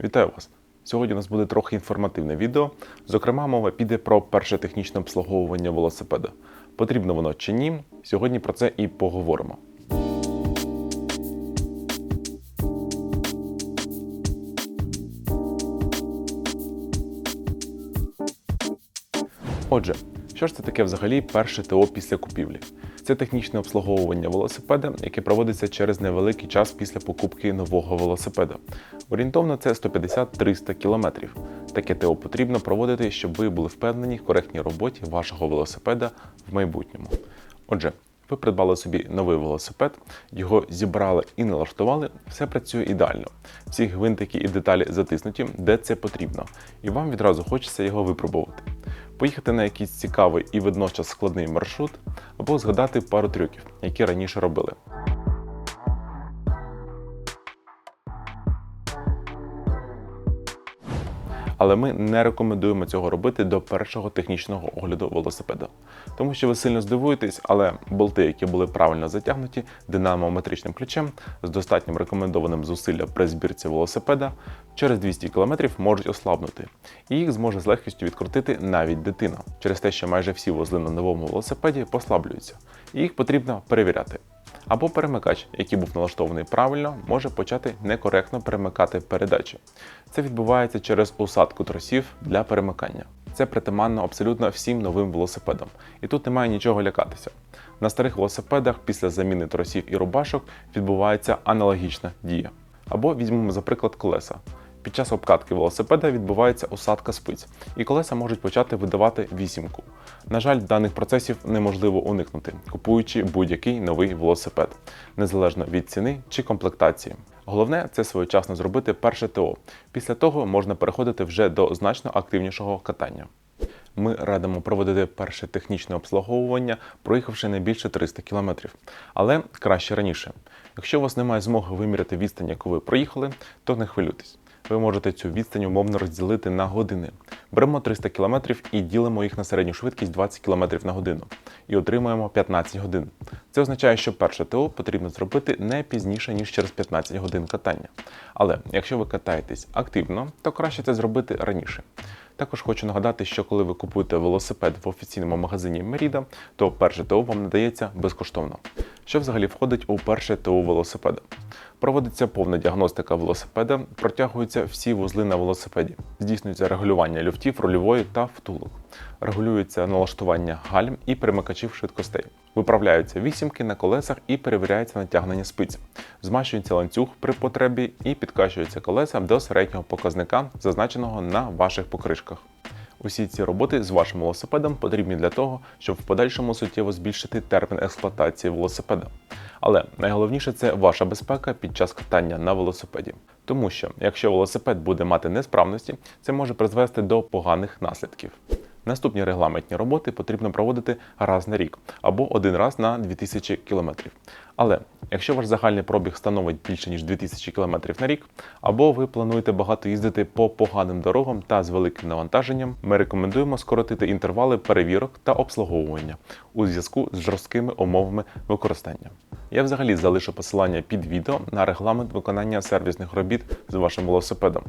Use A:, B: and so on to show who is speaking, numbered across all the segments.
A: Вітаю вас! Сьогодні у нас буде трохи інформативне відео. Зокрема, мова піде про перше технічне обслуговування велосипеда. Потрібно воно чи ні? Сьогодні про це і поговоримо. Отже, що ж це таке взагалі перше ТО після купівлі? Це технічне обслуговування велосипеда, яке проводиться через невеликий час після покупки нового велосипеда. Орієнтовно це 150-300 км. Таке ТО потрібно проводити, щоб ви були впевнені в коректній роботі вашого велосипеда в майбутньому. Отже, ви придбали собі новий велосипед, його зібрали і налаштували, все працює ідеально. Всі гвинтики і деталі затиснуті, де це потрібно, і вам відразу хочеться його випробувати. Поїхати на якийсь цікавий і водночас складний маршрут, або згадати пару трюків, які раніше робили. Але ми не рекомендуємо цього робити до першого технічного огляду велосипеда, тому що ви сильно здивуєтесь, але болти, які були правильно затягнуті динамометричним ключем з достатнім рекомендованим зусилля при збірці велосипеда, через 200 км можуть ослабнути, і їх зможе з легкістю відкрутити навіть дитина, через те, що майже всі вузли на новому велосипеді послаблюються, і їх потрібно перевіряти. Або перемикач, який був налаштований правильно, може почати некоректно перемикати передачі. Це відбувається через усадку тросів для перемикання. Це притаманно абсолютно всім новим велосипедам, і тут немає нічого лякатися. На старих велосипедах після заміни тросів і рубашок відбувається аналогічна дія. Або візьмемо, за приклад, колеса. Під час обкатки велосипеда відбувається усадка спиць, і колеса можуть почати видавати вісімку. На жаль, даних процесів неможливо уникнути, купуючи будь-який новий велосипед, незалежно від ціни чи комплектації. Головне це своєчасно зробити перше ТО. Після того можна переходити вже до значно активнішого катання. Ми радимо проводити перше технічне обслуговування, проїхавши не більше 300 км, але краще раніше. Якщо у вас немає змоги виміряти відстань, яку ви проїхали, то не хвилюйтесь. Ви можете цю відстань умовно розділити на години. Беремо 300 км і ділимо їх на середню швидкість 20 км на годину і отримуємо 15 годин. Це означає, що перше ТО потрібно зробити не пізніше, ніж через 15 годин катання. Але якщо ви катаєтесь активно, то краще це зробити раніше. Також хочу нагадати, що коли ви купуєте велосипед в офіційному магазині Merida, то перше ТО вам надається безкоштовно. Що взагалі входить у перше ТО велосипеда? Проводиться повна діагностика велосипеда, протягуються всі вузли на велосипеді, здійснюється регулювання люфтів, рульової та втулок, регулюється налаштування гальм і перемикачів швидкостей, виправляються вісімки на колесах і перевіряється натягнення спиць, змащується ланцюг при потребі і підкачуються колеса до середнього показника, зазначеного на ваших покришках. Усі ці роботи з вашим велосипедом потрібні для того, щоб в подальшому суттєво збільшити термін експлуатації велосипеда. Але найголовніше це ваша безпека під час катання на велосипеді. Тому що якщо велосипед буде мати несправності, це може призвести до поганих наслідків. Наступні регламентні роботи потрібно проводити раз на рік або один раз на 2000 км. Але якщо ваш загальний пробіг становить більше ніж 2000 км на рік, або ви плануєте багато їздити по поганим дорогам та з великим навантаженням, ми рекомендуємо скоротити інтервали перевірок та обслуговування у зв'язку з жорсткими умовами використання. Я взагалі залишу посилання під відео на регламент виконання сервісних робіт з вашим велосипедом.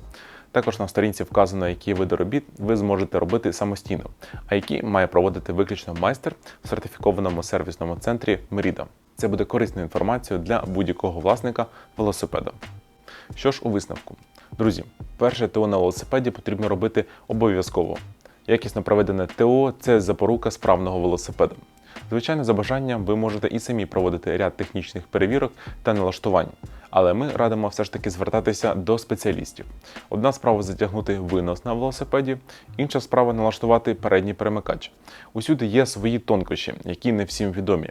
A: Також на сторінці вказано, які види робіт ви зможете робити самостійно, а які має проводити виключно майстер в сертифікованому сервісному центрі Merida. Це буде корисною інформацією для будь-якого власника велосипеда. Що ж у висновку, друзі, перше ТО на велосипеді потрібно робити обов'язково. Якісно проведене ТО це запорука справного велосипеда. Звичайно, за бажанням ви можете і самі проводити ряд технічних перевірок та налаштувань, але ми радимо все ж таки звертатися до спеціалістів. Одна справа затягнути винос на велосипеді, інша справа налаштувати передній перемикач. Усюди є свої тонкощі, які не всім відомі.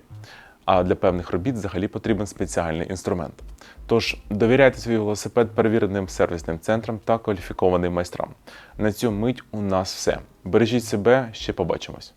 A: А для певних робіт взагалі потрібен спеціальний інструмент. Тож довіряйте свій велосипед перевіреним сервісним центрам та кваліфікованим майстрам. На цю мить у нас все. Бережіть себе, ще побачимось.